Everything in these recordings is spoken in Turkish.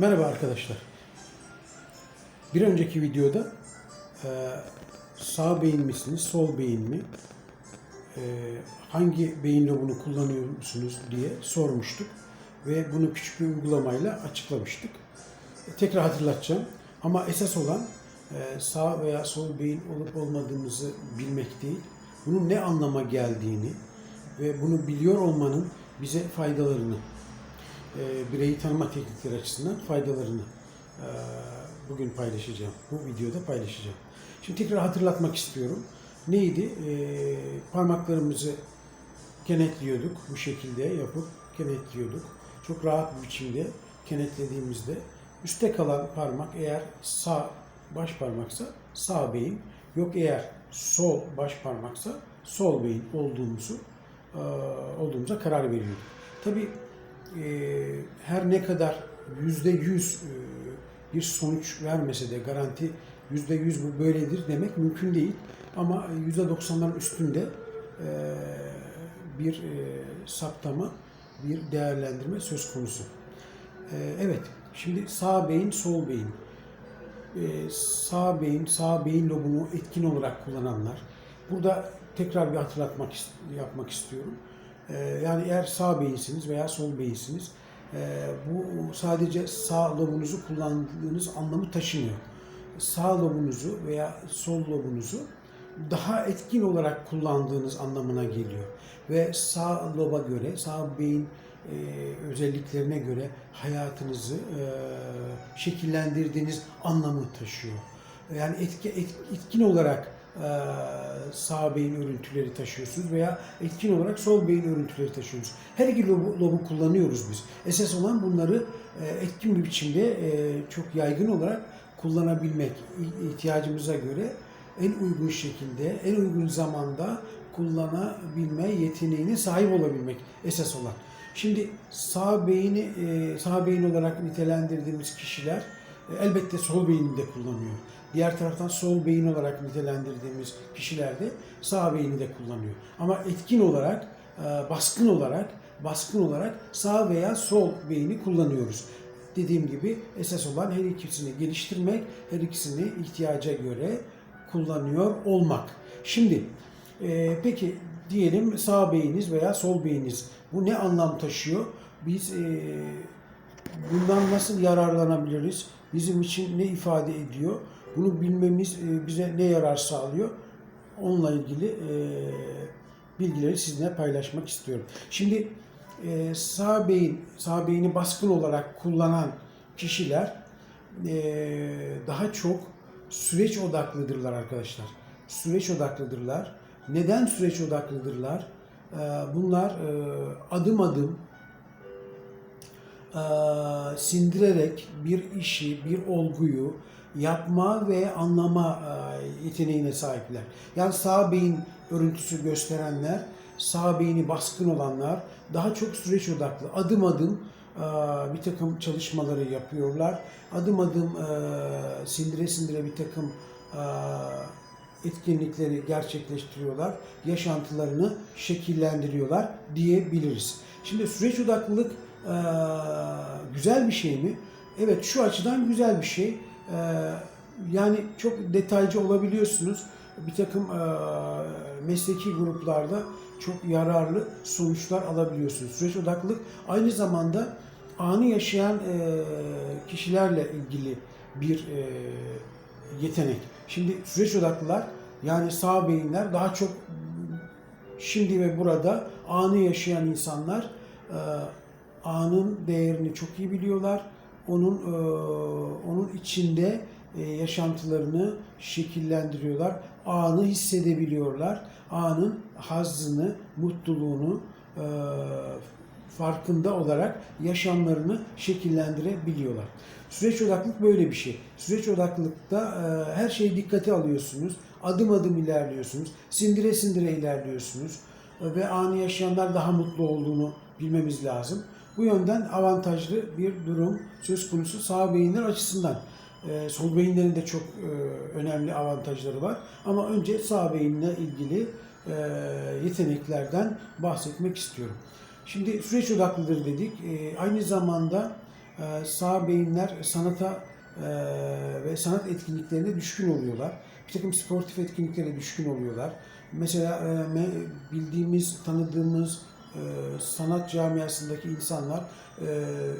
Merhaba arkadaşlar. Bir önceki videoda e, sağ beyin misiniz, sol beyin mi? E, hangi beyin lobunu kullanıyor musunuz diye sormuştuk. Ve bunu küçük bir uygulamayla açıklamıştık. E, tekrar hatırlatacağım. Ama esas olan sağ veya sol beyin olup olmadığımızı bilmek değil, bunun ne anlama geldiğini ve bunu biliyor olmanın bize faydalarını e, bireyi tanıma teknikleri açısından faydalarını e, bugün paylaşacağım. Bu videoda paylaşacağım. Şimdi tekrar hatırlatmak istiyorum. Neydi? E, parmaklarımızı kenetliyorduk. Bu şekilde yapıp kenetliyorduk. Çok rahat bir biçimde kenetlediğimizde üstte kalan parmak eğer sağ baş parmaksa sağ beyin, yok eğer sol baş parmaksa sol beyin olduğumuzu e, olduğumuza karar veriyorduk. Tabii her ne kadar yüzde yüz e, bir sonuç vermese de garanti yüzde yüz bu böyledir demek mümkün değil. Ama yüzde doksanların üstünde e, bir e, saptama, bir değerlendirme söz konusu. Evet, şimdi sağ beyin, sol beyin. Sağ beyin, sağ beyin lobunu etkin olarak kullananlar. Burada tekrar bir hatırlatmak yapmak istiyorum. Ee, Yani eğer sağ beyinsiniz veya sol beyinsiniz, e, bu sadece sağ lobunuzu kullandığınız anlamı taşımıyor. Sağ lobunuzu veya sol lobunuzu daha etkin olarak kullandığınız anlamına geliyor. Ve sağ loba göre, sağ beyin e, özelliklerine göre hayatınızı şekillendirdiğiniz anlamı taşıyor. Yani etki, et- etkin olarak sağ beyin örüntüleri taşıyorsunuz veya etkin olarak sol beyin örüntüleri taşıyorsunuz. Her iki lobu, lobu kullanıyoruz biz. Esas olan bunları e, etkin bir biçimde e, çok yaygın olarak kullanabilmek ihtiyacımıza göre en uygun şekilde, en uygun zamanda kullanabilme yeteneğine sahip olabilmek esas olan. Şimdi sağ beyni e, sağ beyin olarak nitelendirdiğimiz kişiler e, elbette sol beyni de kullanıyor. Diğer taraftan sol beyin olarak nitelendirdiğimiz kişiler de sağ beyni de kullanıyor. Ama etkin olarak, e, baskın olarak, baskın olarak sağ veya sol beyni kullanıyoruz. Dediğim gibi esas olan her ikisini geliştirmek, her ikisini ihtiyaca göre kullanıyor olmak. Şimdi e, peki diyelim sağ beyiniz veya sol beyiniz bu ne anlam taşıyor? Biz e, bundan nasıl yararlanabiliriz? Bizim için ne ifade ediyor? Bunu bilmemiz e, bize ne yarar sağlıyor? Onunla ilgili e, bilgileri sizinle paylaşmak istiyorum. Şimdi e, sağ beyin, sağ baskın olarak kullanan kişiler daha çok süreç odaklıdırlar arkadaşlar. Süreç odaklıdırlar. Neden süreç odaklıdırlar? Bunlar adım adım e, sindirerek bir işi, bir olguyu yapma ve anlama e, yeteneğine sahipler. Yani sağ beyin örüntüsü gösterenler, sağ beyni baskın olanlar daha çok süreç odaklı, adım adım bir takım çalışmaları yapıyorlar. Adım adım sindire sindire bir takım etkinlikleri gerçekleştiriyorlar, yaşantılarını şekillendiriyorlar diyebiliriz. Şimdi süreç odaklılık e, güzel bir şey mi? Evet şu açıdan güzel bir şey. E, yani çok detaycı olabiliyorsunuz. Bir takım e, mesleki gruplarda çok yararlı sonuçlar alabiliyorsunuz. Süreç odaklılık aynı zamanda anı yaşayan e, kişilerle ilgili bir e, yetenek. Şimdi süreç odaklılar yani sağ beyinler daha çok şimdi ve burada anı yaşayan insanlar e, anın değerini çok iyi biliyorlar. Onun e, onun içinde e, yaşantılarını şekillendiriyorlar. Anı hissedebiliyorlar. Anın hazzını, mutluluğunu e, farkında olarak yaşamlarını şekillendirebiliyorlar. Süreç odaklılık böyle bir şey. Süreç odaklılıkta e, her şeyi dikkate alıyorsunuz. Adım adım ilerliyorsunuz. Sindire sindire ilerliyorsunuz. E, ve anı yaşayanlar daha mutlu olduğunu bilmemiz lazım. Bu yönden avantajlı bir durum söz konusu sağ beyinler açısından. E, sol beyinlerin de çok e, önemli avantajları var. Ama önce sağ beyinle ilgili e, yeteneklerden bahsetmek istiyorum. Şimdi süreç odaklıdır dedik. E, aynı zamanda e, sağ beyinler sanata e, ve sanat etkinliklerine düşkün oluyorlar. Bir takım sportif etkinliklere düşkün oluyorlar. Mesela e, bildiğimiz, tanıdığımız sanat camiasındaki insanlar, e,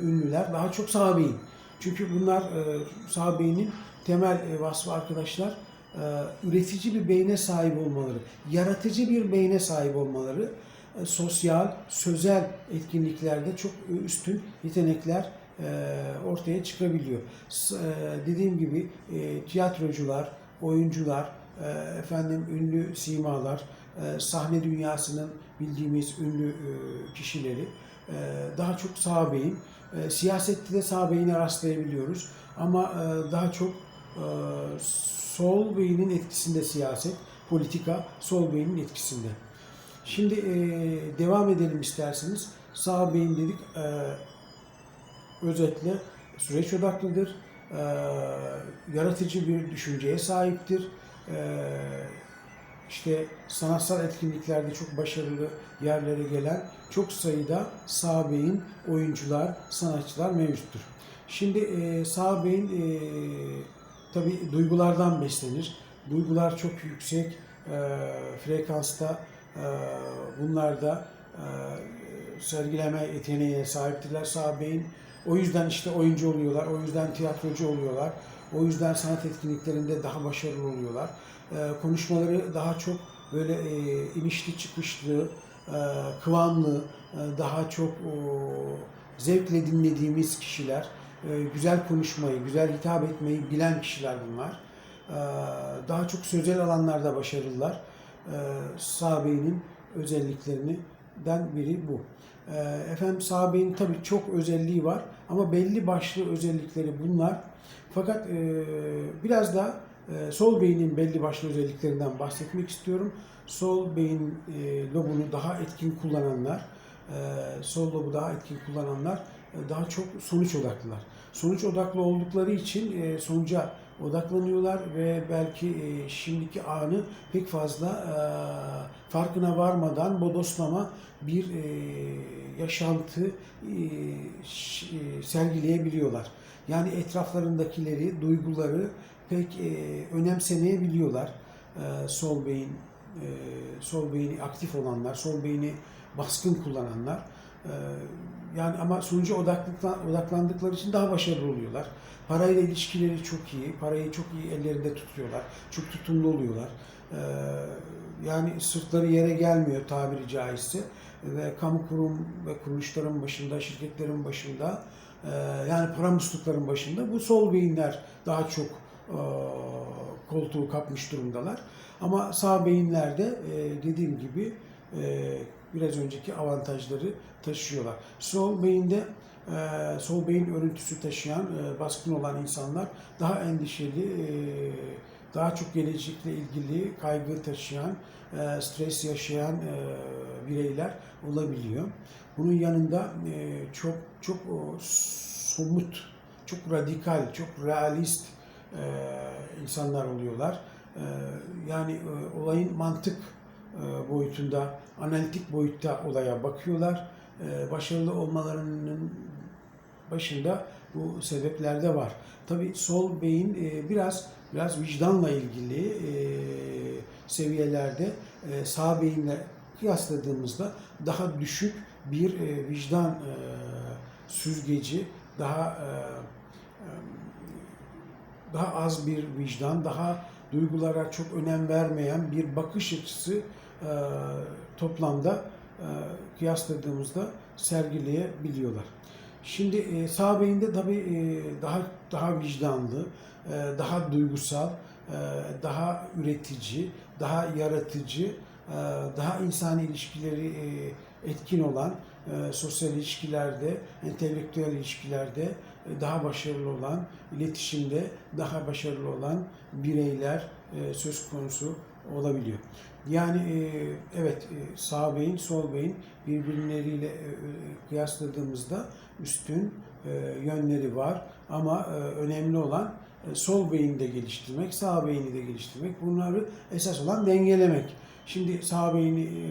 ünlüler daha çok sağ beyin. Çünkü bunlar e, sağ beynin temel e, vasfı arkadaşlar e, üretici bir beyne sahip olmaları, yaratıcı bir beyne sahip olmaları, e, sosyal, sözel etkinliklerde çok üstün yetenekler e, ortaya çıkabiliyor. E, Dediğim gibi e, tiyatrocular, oyuncular, e, efendim ünlü simalar, e, sahne dünyasının bildiğimiz ünlü e, kişileri e, daha çok sağ beyin. E, Siyasette de sağ beyine rastlayabiliyoruz ama daha çok sol beynin etkisinde siyaset, politika sol beynin etkisinde. Şimdi devam edelim isterseniz. Sağ beyin dedik özetle süreç odaklıdır, yaratıcı bir düşünceye sahiptir. E, işte sanatsal etkinliklerde çok başarılı yerlere gelen çok sayıda sağ beyin oyuncular, sanatçılar mevcuttur. Şimdi e, sağ beyin e, tabi duygulardan beslenir. Duygular çok yüksek e, frekansta e, bunlar da e, sergileme yeteneğine sahiptirler sağ beyin. O yüzden işte oyuncu oluyorlar, o yüzden tiyatrocu oluyorlar, o yüzden sanat etkinliklerinde daha başarılı oluyorlar. E, konuşmaları daha çok böyle e, inişli çıkışlı, e, kıvamlı, e, daha çok o, zevkle dinlediğimiz kişiler, e, güzel konuşmayı, güzel hitap etmeyi bilen kişiler bunlar. E, daha çok sözel alanlarda başarılılar. E, sağ beynin özelliklerinden biri bu. E, efendim sağ beyin tabii çok özelliği var ama belli başlı özellikleri bunlar. Fakat e, biraz da e, sol beynin belli başlı özelliklerinden bahsetmek istiyorum. Sol beyin e, lobunu daha etkin kullananlar, e, sol lobu daha etkin kullananlar e, daha çok sonuç odaklılar. Sonuç odaklı oldukları için e, sonuca odaklanıyorlar ve belki e, şimdiki anı pek fazla e, farkına varmadan bodoslama bir e, yaşantı sergileyebiliyorlar. Yani etraflarındakileri, duyguları pek önemsemeyebiliyorlar. Sol beyin, sol beyni aktif olanlar, sol beyni baskın kullananlar. Yani ama sonuca odaklandıkları için daha başarılı oluyorlar. Parayla ilişkileri çok iyi, parayı çok iyi ellerinde tutuyorlar, çok tutumlu oluyorlar. E, yani sırtları yere gelmiyor tabiri caizse ve kamu kurum ve kuruluşların başında, şirketlerin başında e, yani para muslukların başında bu sol beyinler daha çok e, koltuğu kapmış durumdalar. Ama sağ beyinlerde e, dediğim gibi biraz önceki avantajları taşıyorlar. Sol beyinde e, sol beyin örüntüsü taşıyan, e, baskın olan insanlar daha endişeli, e, daha çok gelecekle ilgili kaygı taşıyan, stres yaşayan bireyler olabiliyor. Bunun yanında çok çok somut, çok radikal, çok realist insanlar oluyorlar. Yani olayın mantık boyutunda, analitik boyutta olaya bakıyorlar. E, başarılı olmalarının başında bu sebepler de var. Tabii sol beyin e, biraz biraz vicdanla ilgili e, seviyelerde e, sağ beyinle kıyasladığımızda daha düşük bir e, vicdan e, süzgeci, daha e, e, daha az bir vicdan, daha duygulara çok önem vermeyen bir bakış açısı e, toplamda e, kıyasladığımızda sergileyebiliyorlar. Şimdi e, sağ beyinde tabii e, daha daha vicdanlı, e, daha duygusal, e, daha üretici, daha yaratıcı, e, daha insani ilişkileri e, etkin olan, e, sosyal ilişkilerde, entelektüel ilişkilerde daha başarılı olan, iletişimde daha başarılı olan bireyler e, söz konusu olabiliyor. Yani e, evet e, sağ beyin, sol beyin birbirleriyle e, e, kıyasladığımızda üstün e, yönleri var ama e, önemli olan e, sol beyni de geliştirmek, sağ beyni de geliştirmek. Bunları esas olan dengelemek. Şimdi sağ beyni e,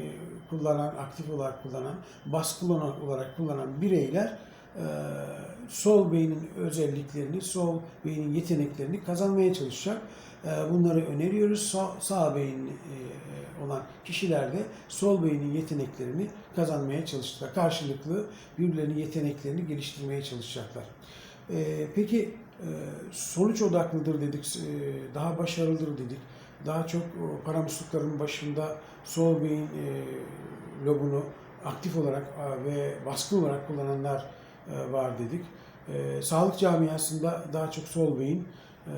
kullanan, aktif olarak kullanan, baskılı olarak kullanan bireyler e, sol beynin özelliklerini, sol beynin yeteneklerini kazanmaya çalışacak. E, bunları öneriyoruz. Sağ, sağ beyin e, olan kişiler de sol beynin yeteneklerini kazanmaya çalışacaklar. Karşılıklı birbirlerinin yeteneklerini geliştirmeye çalışacaklar. E, peki e, sonuç odaklıdır dedik, e, daha başarılıdır dedik. Daha çok paramuslukların başında sol beyin lobunu aktif olarak ve baskın olarak kullananlar var dedik. E, sağlık camiasında daha çok sol beyin e,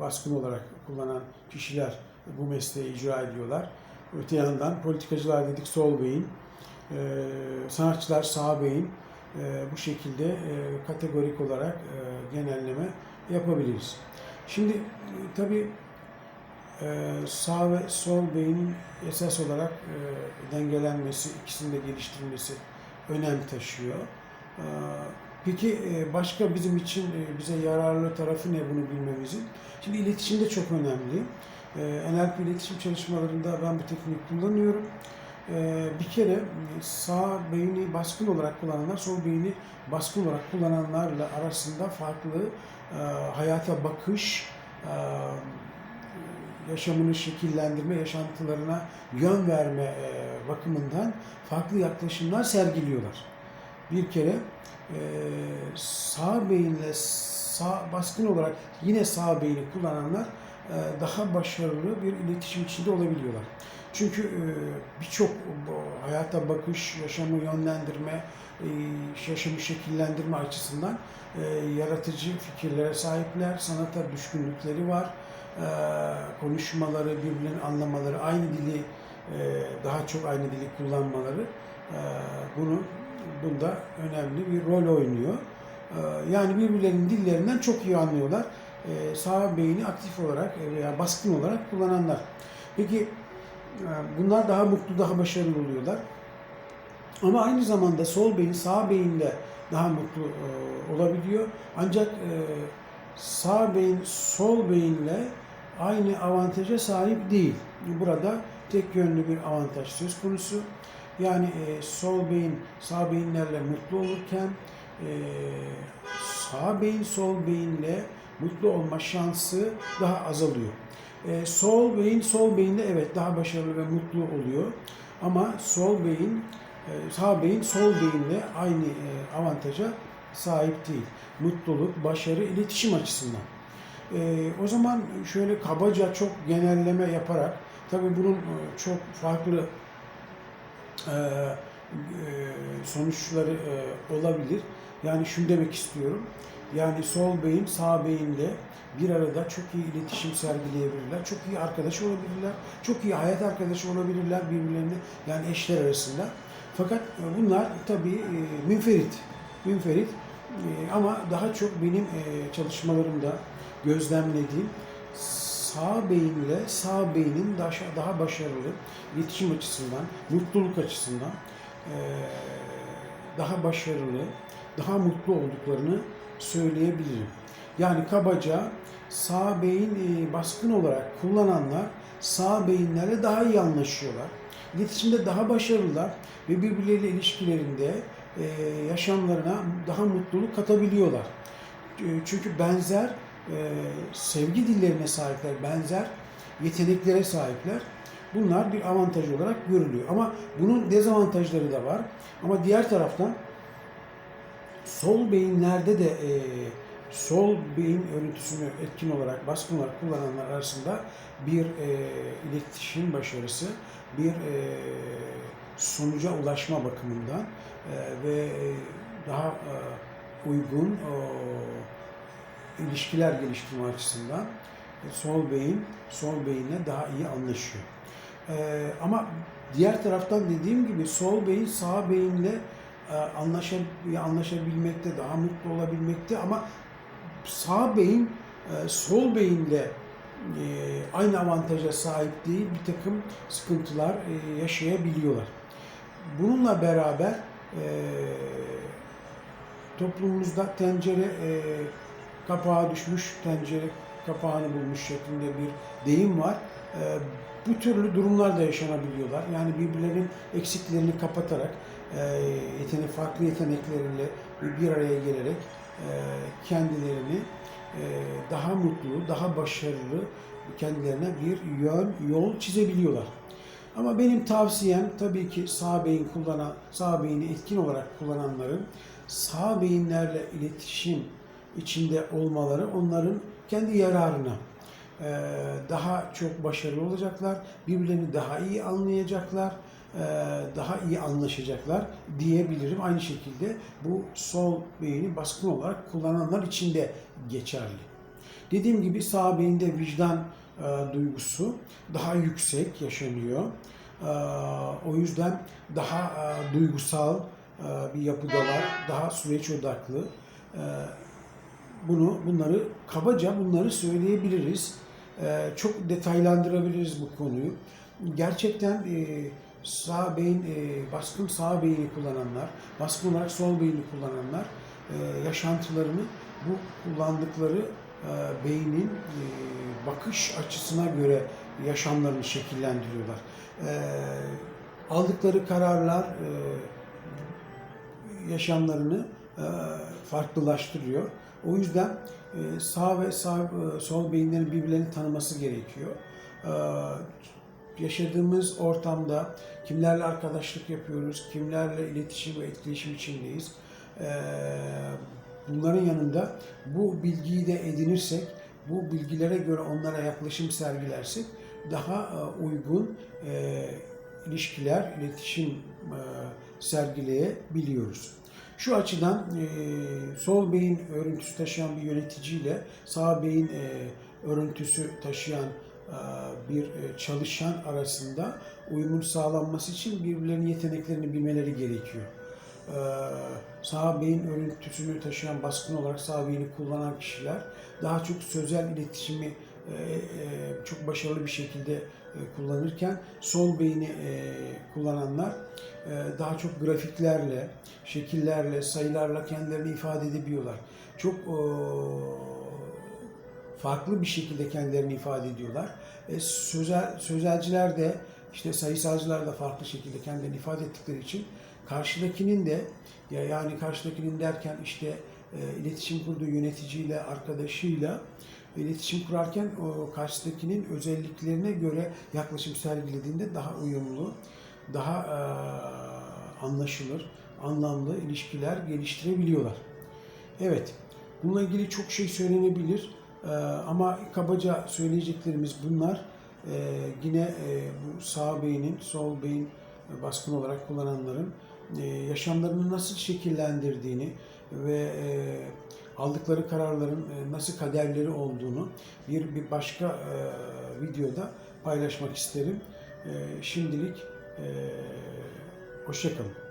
baskın olarak kullanan kişiler bu mesleği icra ediyorlar. Öte yandan politikacılar dedik sol beyin, e, sanatçılar sağ beyin. E, bu şekilde e, kategorik olarak e, genelleme yapabiliriz. Şimdi e, tabii e, sağ ve sol beynin esas olarak e, dengelenmesi, ikisini de geliştirilmesi önem taşıyor. E, Peki e, başka bizim için e, bize yararlı tarafı ne bunu bilmemizin? Şimdi iletişim de çok önemli. E, NLP iletişim çalışmalarında ben bu tekniği kullanıyorum. E, Bir kere sağ beyni baskın olarak kullananlar, sol beyni baskın olarak kullananlarla arasında farklı e, hayata bakış, e, yaşamını şekillendirme, yaşantılarına yön verme e, bakımından farklı yaklaşımlar sergiliyorlar. Bir kere e, sağ beyinle sağ baskın olarak yine sağ beyni kullananlar e, daha başarılı bir iletişim içinde olabiliyorlar. Çünkü e, birçok hayata bakış, yaşamı yönlendirme, e, yaşamı şekillendirme açısından e, yaratıcı fikirlere sahipler, sanata düşkünlükleri var e, konuşmaları, birbirlerini anlamaları, aynı dili daha çok aynı dili kullanmaları e, bunu bunda önemli bir rol oynuyor. E, Yani birbirlerinin dillerinden çok iyi anlıyorlar. E, Sağ beyni aktif olarak veya baskın olarak kullananlar. Peki e, bunlar daha mutlu, daha başarılı oluyorlar. Ama aynı zamanda sol beyin sağ beyinle daha mutlu e, olabiliyor. Ancak e, sağ beyin sol beyinle aynı avantaja sahip değil. Burada tek yönlü bir avantaj söz konusu. Yani e, sol beyin sağ beyinlerle mutlu olurken e, sağ beyin sol beyinle mutlu olma şansı daha azalıyor. E, sol beyin sol beyinle evet daha başarılı ve mutlu oluyor. Ama sol beyin e, sağ beyin sol beyinle aynı e, avantaja sahip değil. Mutluluk, başarı, iletişim açısından. E, o zaman şöyle kabaca çok genelleme yaparak, tabii bunun e, çok farklı e, e, sonuçları olabilir. Yani şunu demek istiyorum. Yani sol beyin sağ beyinle bir arada çok iyi iletişim sergileyebilirler. Çok iyi arkadaş olabilirler. Çok iyi hayat arkadaşı olabilirler birbirlerine. Yani eşler arasında. Fakat bunlar tabii münferit. Münferit. Ama daha çok benim çalışmalarımda gözlemlediğim sağ beyinle sağ beynin daha, daha başarılı iletişim açısından, mutluluk açısından daha başarılı, daha mutlu olduklarını söyleyebilirim. Yani kabaca sağ beyin baskın olarak kullananlar sağ beyinlerle daha iyi anlaşıyorlar. İletişimde daha başarılılar ve birbirleriyle ilişkilerinde yaşamlarına daha mutluluk katabiliyorlar. Çünkü benzer sevgi dillerine sahipler, benzer yeteneklere sahipler. Bunlar bir avantaj olarak görülüyor. Ama bunun dezavantajları da var. Ama diğer taraftan sol beyinlerde de e, sol beyin örüntüsünü etkin olarak, baskın olarak kullananlar arasında bir e, iletişim başarısı, bir e, sonuca ulaşma bakımından e, ve e, daha e, uygun e, ilişkiler geliştirme açısından e, sol beyin sol beyinle daha iyi anlaşıyor. E, ama diğer taraftan dediğim gibi sol beyin sağ beyinle e, anlaşa, anlaşabilmekte, daha mutlu olabilmekte ama sağ beyin e, sol beyinle e, aynı avantaja sahip değil bir takım sıkıntılar e, yaşayabiliyorlar. Bununla beraber e, toplumumuzda tencere e, kapağı düşmüş, tencere kapağını bulmuş şeklinde bir deyim var. E, bu türlü durumlar da yaşanabiliyorlar. Yani birbirlerinin eksiklerini kapatarak, e, yetenek, farklı yetenekleriyle bir araya gelerek e, kendilerini e, daha mutlu, daha başarılı kendilerine bir yön, yol çizebiliyorlar. Ama benim tavsiyem tabii ki sağ beyin kullanan, sağ beyni etkin olarak kullananların sağ beyinlerle iletişim içinde olmaları onların kendi yararına Ee, daha çok başarılı olacaklar, birbirlerini daha iyi anlayacaklar, ee, daha iyi anlaşacaklar diyebilirim. Aynı şekilde bu sol beyni baskın olarak kullananlar için de geçerli. Dediğim gibi sağ beyinde vicdan e, duygusu daha yüksek yaşanıyor. E, o yüzden daha e, duygusal e, bir yapıdalar, daha süreç odaklı. Bunu bunları kabaca bunları söyleyebiliriz. E, çok detaylandırabiliriz bu konuyu. Gerçekten e, sağ beyin e, baskın sağ beyni kullananlar, baskın olarak sol beyni kullananlar e, yaşantılarını bu kullandıkları e, beynin e, bakış açısına göre yaşamlarını şekillendiriyorlar. E, aldıkları kararlar e, yaşamlarını e, farklılaştırıyor. O yüzden e, sağ ve sağ e, sol beyinlerin birbirlerini tanıması gerekiyor. E, yaşadığımız ortamda kimlerle arkadaşlık yapıyoruz, kimlerle iletişim ve etkileşim içindeyiz. Bunların yanında bu bilgiyi de edinirsek, bu bilgilere göre onlara yaklaşım sergilersek daha uygun ilişkiler, iletişim sergileyebiliyoruz. Şu açıdan e, sol beyin örüntüsü taşıyan bir yöneticiyle sağ beyin e, örüntüsü taşıyan e, bir e, çalışan arasında uyumun sağlanması için birbirlerinin yeteneklerini bilmeleri gerekiyor. E, sağ beyin örüntüsünü taşıyan baskın olarak sağ beyni kullanan kişiler daha çok sözel iletişimi çok başarılı bir şekilde e, kullanırken sol beyni e, kullananlar e, daha çok grafiklerle, şekillerle, sayılarla kendilerini ifade edebiliyorlar. Çok e, farklı bir şekilde kendilerini ifade ediyorlar. E, sözel, sözelciler de işte sayısalcılar da farklı şekilde kendilerini ifade ettikleri için karşıdakinin de ya yani karşıdakinin derken işte e, iletişim kurduğu yöneticiyle, arkadaşıyla iletişim kurarken o karşıdakinin özelliklerine göre yaklaşım sergilediğinde daha uyumlu, daha e, anlaşılır, anlamlı ilişkiler geliştirebiliyorlar. Evet, bununla ilgili çok şey söylenebilir E, ama kabaca söyleyeceklerimiz bunlar. E, yine e, bu sağ beynin, sol beyin baskın olarak kullananların e, yaşamlarını nasıl şekillendirdiğini ve e, aldıkları kararların e, nasıl kaderleri olduğunu bir bir başka e, videoda paylaşmak isterim. E, şimdilik hoşçakalın.